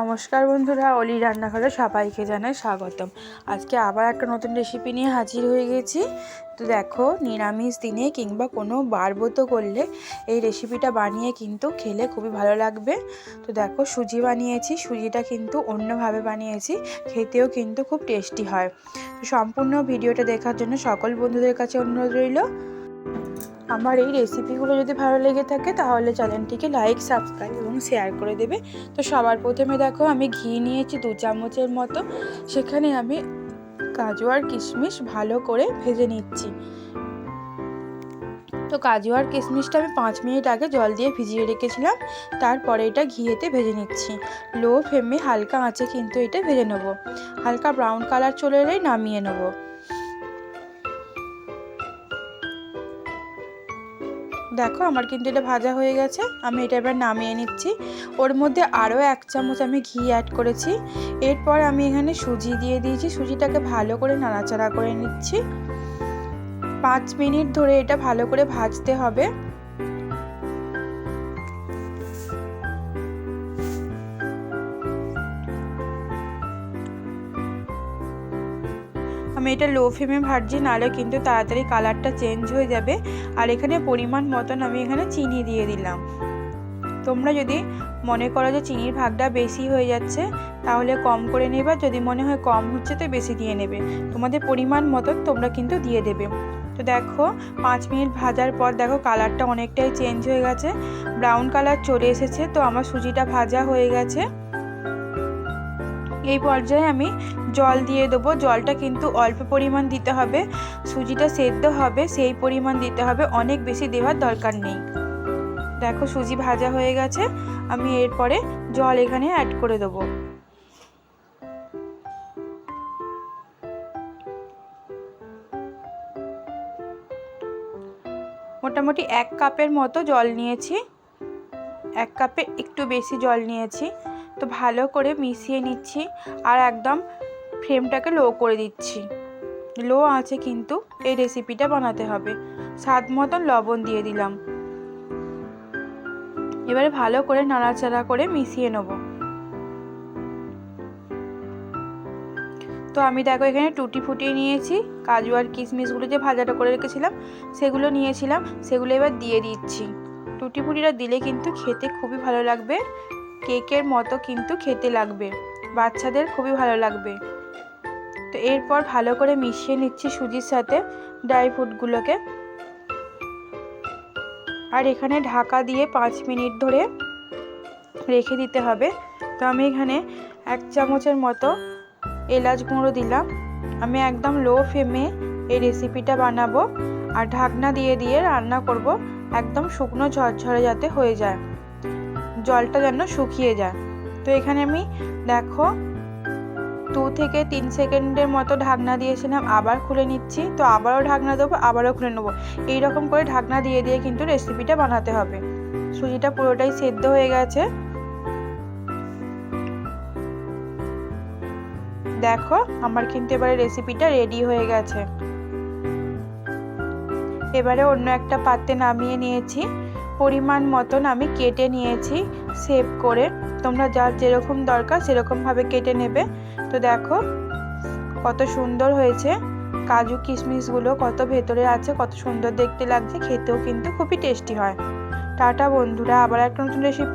নমস্কার বন্ধুরা, অলি রান্নাঘরে সবাইকে জানাই স্বাগতম। আজকে আবার একটা নতুন রেসিপি নিয়ে হাজির হয়ে গেছি। তো দেখো, নিরামিষ দিনে কিংবা কোনো বারবত করলে এই রেসিপিটা বানিয়ে কিন্তু খেলে খুবই ভালো লাগবে। তো দেখো, সুজি বানিয়েছি, সুজিটা কিন্তু অন্যভাবে বানিয়েছি, খেতেও কিন্তু খুব টেস্টি হয়। সম্পূর্ণ ভিডিওটা দেখার জন্য সকল বন্ধুদের কাছে অনুরোধ রইল। আমার এই রেসিপিগুলো যদি ভালো লেগে থাকে, তাহলে চ্যানেলটিকে লাইক সাবস্ক্রাইব এবং শেয়ার করে দেবে। তো সবার প্রথমে দেখো, আমি ঘি নিয়েছি দু চামচের মতো। সেখানে আমি কাজু আর কিশমিশ ভালো করে ভেজে নিচ্ছি। তো কাজু আর কিশমিশটা আমি পাঁচ মিনিট আগে জল দিয়ে ভিজিয়ে রেখেছিলাম। তারপরে এটা ঘিয়েতে ভেজে নিচ্ছি। লো ফ্লেমে হালকা আঁচে কিন্তু এটা ভেজে নেব। হালকা ব্রাউন কালার চলে এলেই নামিয়ে নেব। দেখো আমার কিন্তু এটা ভাজা হয়ে গেছে, আমি এটা এবার নামিয়ে নিচ্ছি। ওর মধ্যে আরও এক চামচ আমি ঘি অ্যাড করেছি। এরপর আমি এখানে সুজি দিয়ে দিয়েছি, সুজিটাকে ভালো করে নাড়াচাড়া করে নিচ্ছি। পাঁচ মিনিট ধরে এটা ভালো করে ভাজতে হবে। আমি এটা লো ফ্লেমে ভাজছি নাহলে কিন্তু তাড়াতাড়ি কালারটা চেঞ্জ হয়ে যাবে। আর এখানে পরিমাণ মতন আমি এখানে চিনি দিয়ে দিলাম। তোমরা যদি মনে করো যে চিনির ভাগটা বেশি হয়ে যাচ্ছে, তাহলে কম করে নেবে। যদি মনে হয় কম হচ্ছে, তো বেশি দিয়ে নেবে। তোমাদের পরিমাণ মতন তোমরা কিন্তু দিয়ে দেবে। তো দেখো, পাঁচ মিনিট ভাজার পর দেখো কালারটা অনেকটাই চেঞ্জ হয়ে গেছে। ব্রাউন কালার চলে এসেছে, তো আমার সুজিটা ভাজা হয়ে গেছে। এই পর্যায়ে আমি জল দিয়ে দেবো। জলটা কিন্তু অল্প পরিমাণ দিতে হবে। সুজিটা সেদ্ধ হবে, সেই পরিমাণ দিতে হবে। অনেক বেশি দেওয়ার দরকার নেই। দেখো সুজি ভাজা হয়ে গেছে। আমি এরপরে জল এখানে অ্যাড করে দেবো। মোটামুটি এক কাপের মতো জল নিয়েছি। এক কাপে একটু বেশি জল নিয়েছি। তো ভালো করে মিশিয়ে নিচ্ছি আর একদম ফ্লেমটাকে লো করে দিচ্ছি। লো আছে কিন্তু এই রেসিপিটা বানাতে হবে। স্বাদ মতন লবণ দিয়ে দিলাম। এবারে ভালো করে নাড়াচাড়া করে মিশিয়ে নেব। তো আমি দেখো এখানে টুটি ফুটিয়ে নিয়েছি। কাজু আর কিশমিশগুলো যে ভাজাটা করে রেখেছিলাম, সেগুলো নিয়েছিলাম, সেগুলো এবার দিয়ে দিচ্ছি। টুটি ফুটিটা দিলে কিন্তু খেতে খুবই ভালো লাগবে। কেকের মতো কিন্তু খেতে লাগবে। বাচ্চাদের খুবই ভালো লাগবে। তো এরপর ভালো করে মিশিয়ে নিচ্ছি সুজির সাথে ড্রাই ফ্রুটগুলোকে। আর এখানে ঢাকা দিয়ে পাঁচ মিনিট ধরে রেখে দিতে হবে। তো আমি এখানে এক চামচের মতো এলাচ গুঁড়ো দিলাম। আমি একদম লো ফ্লেমে এই রেসিপিটা বানাবো। আর ঢাকনা দিয়ে দিয়ে রান্না করব। একদম শুকনো ঝরঝরে যাতে হয়ে যায়। জলটা যেন শুকিয়ে যায়। তো এখানে আমি দেখো, দু থেকে তিন সেকেন্ডের মতো ঢাকনা দিয়েছিলাম, আবার খুলে নিচ্ছি। তো আবারও ঢাকনা দেবো, আবারও খুলে নেব। এইরকম করে ঢাকনা দিয়ে দিয়ে কিন্তু রেসিপিটা বানাতে হবে। সুজিটা পুরোটাই সেদ্ধ হয়ে গেছে। দেখো, আমার কিন্তু এবারে রেসিপিটা রেডি হয়ে গেছে। এবারে অন্য একটা পাত্রে নামিয়ে নিয়েছি। পরিমাণ মতন আমি কেটে নিয়েছি সেভ করে। তোমরা যার যেরকম দরকার সেরকমভাবে কেটে নেবে। তো দেখো, কত সুন্দর হয়েছে। কাজু কিশমিশগুলো কত ভেতরে আছে, কত সুন্দর দেখতে লাগছে, খেতেও কিন্তু খুবই টেস্টি হয়। টাটা বন্ধুরা, আবার একটা নতুন রেসিপি